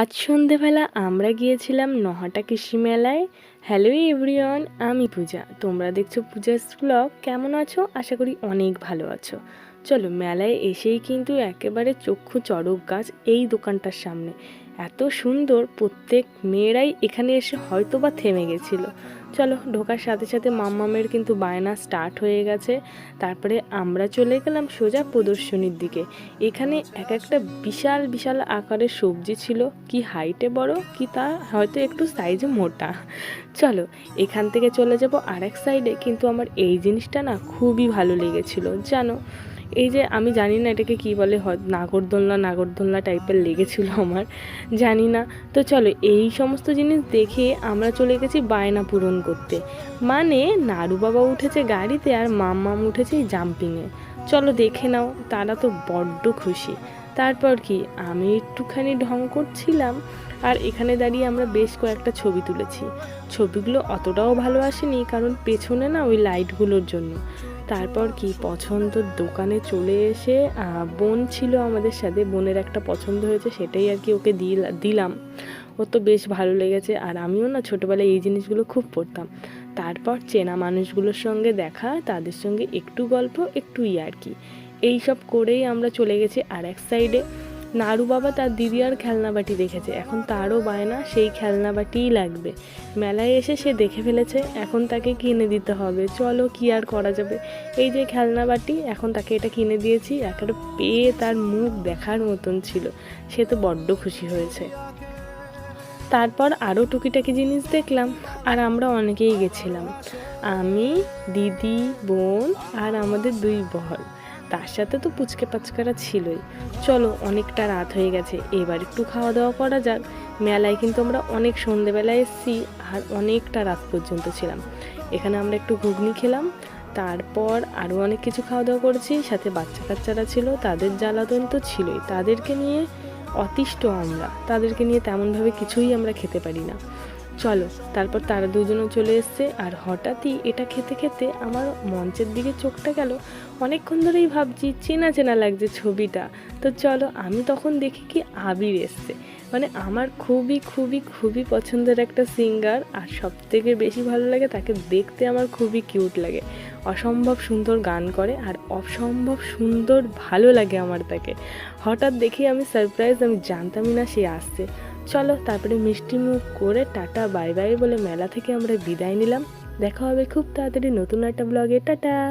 আজ সন্ধেবেলা আমরা গিয়েছিলাম নহাটা কৃষি মেলায়। হ্যালো এভরিওয়ান আমি পূজা। তোমরা দেখছ পূজার ব্লগ কেমন আছো? আশা করি অনেক ভালো আছো। চলো মেলায় এসেই কিন্তু একেবারে চক্ষু চড়ক গাছ এই দোকানটার সামনে। এত সুন্দর, প্রত্যেক মেয়েরাই এখানে এসে হয়তো বা থেমে গেছিল। চলো, ঢোকার সাথে সাথে মাম্মামের কিন্তু বায়না স্টার্ট হয়ে গেছে। তারপরে আমরা চলে গেলাম সোজা প্রদর্শনীর দিকে। এখানে এক একটা বিশাল বিশাল আকারের সবজি ছিল। কি হাইটে বড়, কি তা হয়তো একটু সাইজে মোটা। চলো, এখান থেকে চলে যাব আর এক সাইডে কিন্তু আমার এই জিনিসটা না খুবই ভালো লেগেছিল, জানো? এই যে আমি জানি না এটাকে কি বলে নাগরদোলনা নাগরদোলনা টাইপের লেগেছিল আমার, জানি না। তো চলো, এই সমস্ত জিনিস দেখে আমরা চলে গেছি বায়না পূরণ করতে। মানে নাড়ু বাবা উঠেছে গাড়িতে আর মাম্মাম উঠেছে জাম্পিংয়ে চলো দেখে নাও, তারা তো বড্ড খুশি। তারপর কি, আমি একটুখানি ঢং করছিলাম আর এখানে দাঁড়িয়ে আমরা বেশ কয়েকটা ছবি তুলেছি। ছবিগুলো অতটাও ভালো আসেনি কারণ পেছনে না ওই লাইটগুলোর জন্য। তারপর কি পছন্দর দোকানে চলে এসে বোন ছিল আমাদের সাথে, বোনের একটা পছন্দ হয়েছে, সেটাই আর কি ওকে দিল- দিলাম। ও তো বেশ ভালো লেগেছে, আর আমিও না ছোটোবেলায় এই জিনিসগুলো খুব পড়তাম। তারপর চেনা মানুষগুলোর সঙ্গে দেখা, তাদের সঙ্গে একটু গল্প, একটু ইয়ার্কি এই সব করেই আমরা চলে গেছি আর এক সাইডে নাড়ু বাবা তার দিদি আর খেলনা বাটি দেখেছে। এখন তারও বায়না, সেই খেলনা বাটিই লাগবে। মেলায় এসে সে দেখে ফেলেছে, এখন তাকে কিনে দিতে হবে। চলো, কি আর করা যাবে? এই যে খেলনা বাটি এখন তাকে এটা কিনে দিয়েছি। একটা পেয়ে তার মুখ দেখার মতন ছিল। সে তো বড্ড খুশি হয়েছে। তারপর আরও টুকিটাকি জিনিস দেখলাম, আর আমরা অনেকেই গেছিলাম। আমি, দিদি, বোন আর আমাদের দুই বহল তার সাথে তো পুচকে পাচকারা ছিলই। চলো, অনেকটা রাত হয়ে গেছে, এবার একটু খাওয়া দাওয়া করা যাক। মেলায় কিন্তু আমরা অনেক সন্ধেবেলায় এসেছি আর অনেকটা রাত পর্যন্ত ছিলাম। এখানে আমরা একটু ঘুগনি খেলাম, তারপর আরও অনেক কিছু খাওয়া দাওয়া করেছি, সাথে বাচ্চা কাচ্চারা ছিল, তাদের জ্বালাতন তো ছিলই। তাদেরকে নিয়ে অতিষ্ঠ আমরা, তাদেরকে নিয়ে তেমনভাবে কিছুই আমরা খেতে পারি না। চলো, তারপর তারা দুজনও চলে এসছে আর হঠাৎই এটা খেতে খেতে আমার মঞ্চের দিকে চোখটা গেল। অনেকক্ষণ ধরেই ভাবছি, চেনা চেনা লাগছে ছবিটা। তো চলো, আমি তখন দেখি কি আবির এসছে। মানে আমার খুবই খুবই খুবই পছন্দের একটা সিঙ্গার আর সব থেকে বেশি ভালো লাগে তাকে দেখতে আমার খুবই কিউট লাগে। অসম্ভব সুন্দর গান করে আর অসম্ভব সুন্দর ভালো লাগে আমার তাকে। হঠাৎ দেখি আমি সারপ্রাইজ, আমি জানতামই না সে আসছে। চলো তারপরে মিষ্টি মুখ করে টাটা, বাই বাই বলে মেলা থেকে আমরা বিদায় নিলাম। দেখা হবে খুব তাড়াতাড়ি নতুন একটা ব্লগে টাটা!